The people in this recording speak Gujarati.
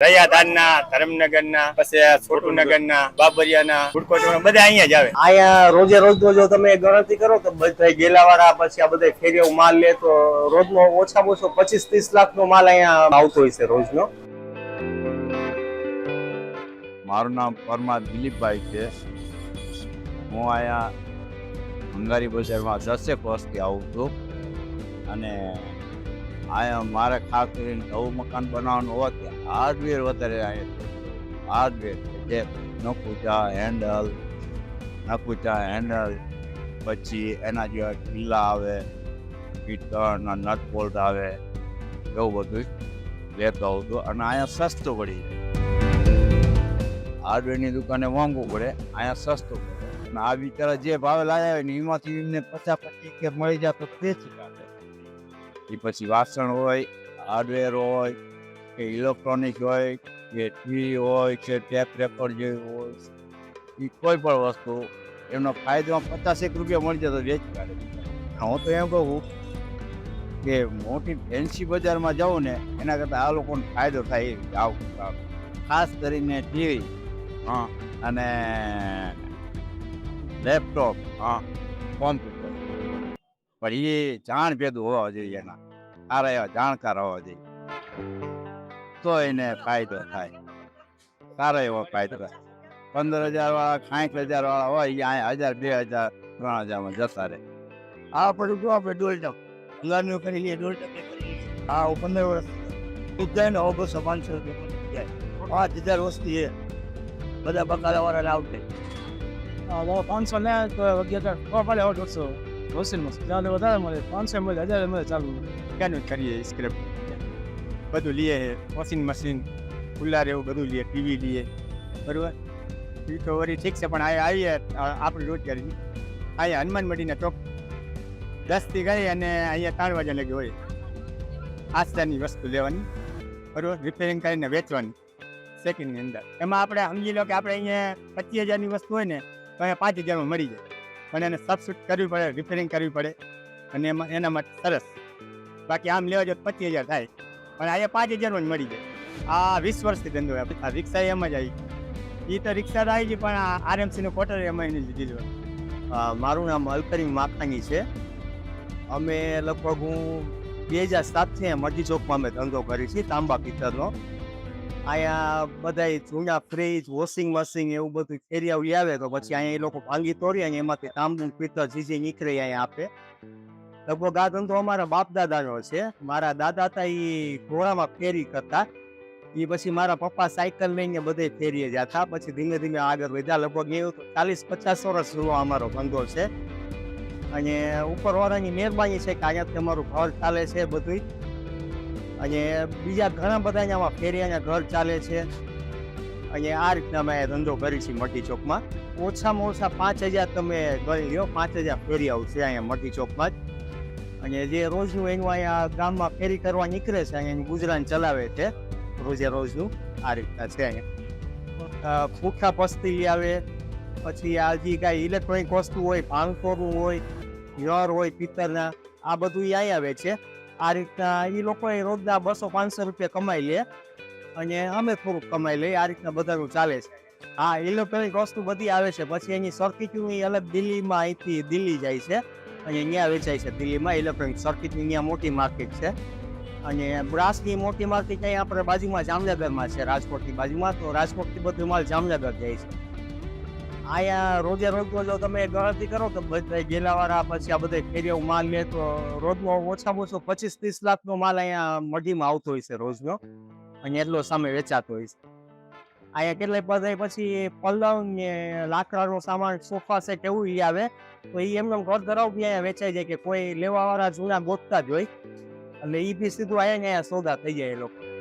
દયાધાનના ધરમનગરના પછી છોટુનગરના બાબરિયાના ફૂડકોર્ટ બધા અહીંયા જ આવે. અહીંયા રોજે રોજ જો તમે ગણતરી કરો તો બધા ગેલાવાળા પછી આ બધા ફેરીઓ માલ લે તો રોજનો ઓછામાં ઓછો પચીસ ત્રીસ લાખનો માલ અહીંયા આવતો હોય છે રોજનો. મારું નામ પરમાર દિલીપભાઈ છે. હું અહીંયા હંગારી બજારમાં દસેક વર્ષથી આવું છું. અને અહીંયા મારે ખાસ કરીને નવું મકાન બનાવવાનું હોવાથી હાર્ડવેર વધારે અહીંયા હાર્ડવેર જે નકુચા, હેન્ડલ નકુચા, હેન્ડલ, પછી એના જેવા ઢીલા આવે પિત્તળના નટ બોલ્ટ આવે, એવું બધું લેતો આવું છું. અને અહીંયા સસ્તું પડી જાય. હાર્ડવેરની દુકાને મોંઘું પડે અહીંયા સસ્તું પડે. અને આ બિચારા જે ભાવે લાવ્યા હોય ને, એમાંથી એમને પચાસ પચીસ કે મળી જાય તો વેચી કાઢે. એ પછી વાસણ હોય હાર્ડવેર હોય, કે ઇલેક્ટ્રોનિક હોય, કે ટીવી હોય, કે ટેપ રેકોર્ડ જેવી હોય એ કોઈ પણ વસ્તુ એમનો ફાયદો પચાસ એક રૂપિયા મળી જતો વેચી કાઢે. હું તો એમ કહું કે મોટી ફેન્સી બજારમાં જાઉં ને, એના કરતાં આ લોકોને ફાયદો થાય એ જાવ ખાસ કરીને ટીવી, હા, અને લેપટોપ, હા, કોમ્પ્યુટર. પણ એ જાણ ભેદું હોવા જોઈએ એના. સારા એવા જાણકાર હોવા જોઈએ. તો એને ફાયદો થાય. સારો એવો ફાયદો થાય. પંદર હજાર વાળા સાઠ હજાર વાળા હોય એ અહીંયા હજાર, બે હજાર, ત્રણ હજારમાં જતા રહે. આ પડું તો આપણે દોઢ ટક. હંગારનું કરી લઈએ, દોઢ હું પંદર વર્ષ જાય ને બસો પાંચસો પાંચ હજાર વસ્તી છે બધા બકાલા વાળા આવતે પાંચસો ને તો અગિયાર દોઢસો. હોલસેલમાં ચાલે વધારે મળે પાંચસો મળે હજાર મળે ચાલુ ક્યાંનું જ કરીએ સ્ક્રેપ બધું લઈએ વોશિંગ મશીન કુલર એવું બધું લઈએ ટીવી લઈએ બરાબર એ તો વળી ઠીક છે પણ આ આવીએ આપણી રોજગારી અહીંયા હનુમાન મંડીના ચોક દસથી ગઈ અને અહીંયા ત્રણ વાગ્યા લગી હોય આસ્તાની વસ્તુ લેવાની બરાબર રિપેરિંગ કરીને વેચવાની સેકન્ડની અંદર એમાં આપણે સમજી લો કે આપણે અહીંયા પચીસ હજારની વસ્તુ હોય ને તો અહીંયા પાંચ હજારમાં મળી જાય પણ એને સબસ્ટિટ કરવી પડે રિપેરિંગ કરવી પડે. અને એમાં, એના માટે સરસ. બાકી આમ લેવા જાય પચીસ હજાર થાય. પણ અહીંયા પાંચ હજારમાં જ મળી જાય. આ વીસ વર્ષથી ધંધો. આ રિક્ષા એમ જ આવી. એ તો રિક્ષા આવી ગઈ પણ આ આરએમસીનું ક્વાર્ટર એમાં એને લીધી હોય. મારું નામ અલકરીમ માખાની છે. અમે લગભગ હું બે હજાર સાતથી મરજી ચોકમાં અમે ધંધો કરી છીએ, તાંબા પિત્તળનો અહીંયા બધા જૂના ફ્રીજ વોશિંગ મશીન એવું બધું એરિયા આવે તો પછી અહીંયા એ લોકો ભાંગી તોડી અને એમાંથી તાંબુ પિત્તળ જીજી નીકળે અહીંયા આપે. લગભગ આ ધંધો અમારા બાપ દાદાનો છે. મારા દાદા હતા એ ઘોડામાં ફેરી કરતા. એ પછી મારા પપ્પા સાયકલ લઈને બધે ફેરીએ જતા પછી ધીમે ધીમે આગળ વધ્યા. લગભગ એવું તો ચાલીસ, પચાસ વર્ષ જેવો અમારો ધંધો છે. અને ઉપરવાળાની મહેરબાની છે કે અહીંયાથી અમારું ઘર ચાલે છે બધું અને બીજા ઘણા બધા અહીંયામાં ફેરિયાના ઘર ચાલે છે. અને આ રીતના અમે ધંધો કરી છીએ મટી ચોકમાં. ઓછામાં ઓછા પાંચ હજાર તમે ગણી લ્યો, પાંચ હજાર ફેરિયાઓ છે અહીંયા મટી ચોકમાં જ. અને જે રોજનું એનું અહીંયા ગામમાં ફેરી કરવા નીકળે છે, અહીંયા એનું ગુજરાન ચલાવે છે, રોજે રોજનું, આ રીતના છે અહીંયા. ભૂખા પસ્તી આવે, પછી આ જે કાંઈ ઇલેક્ટ્રોનિક વસ્તુ હોય, ભાંગતોરું હોય, યર હોય પિત્તરના આ બધું અહીંયા આવે છે. આ રીતના એ લોકોએ રોજના બસો પાંચસો રૂપિયા કમાઈ લે અને અમે થોડુંક કમાઈ લઈએ, આ રીતના બધાનું ચાલે છે. હા ઇલેક્ટ્રોનિક વસ્તુ બધી આવે છે. પછી એની સર્કિટની અલગ દિલ્હીમાં અહીંથી દિલ્હી જાય છે. અને અહીંયા વેચાય છે દિલ્હીમાં ઇલેક્ટ્રોનિક સર્કિટની અહીંયા મોટી માર્કેટ છે. અને બ્રાસની મોટી માર્કેટ અહીંયા આપણે બાજુમાં જામનગરમાં છે, રાજકોટની બાજુમાં. તો રાજકોટથી બધું માલ જામનગર જાય છે. અહીંયા રોજે રોજો જો તમે ગણતરી કરો તો બધા ગેલાવાળા પછી આ બધા ફેરીઓ માલ લે તો રોજનો ઓછામાં ઓછો પચીસ ત્રીસ લાખનો માલ અહીંયા મઢીમાં આવતો હોય છે રોજનો. અને એટલો સામે વેચાતો હોય છે. અહીંયા કેટલાય બધા પછી પલંગ ને લાકડાનો સામાન, સોફા સેટ એવું ઈ આવે. તો એ એમને ઘર ધરાવ બી અહીંયા વેચાઈ જાય કે કોઈ લેવાવાળા જૂના ગોતતા જ હોય. એટલે એ બી સીધું અહીંયા અહીંયા સોદા થઈ જાય એ લોકો.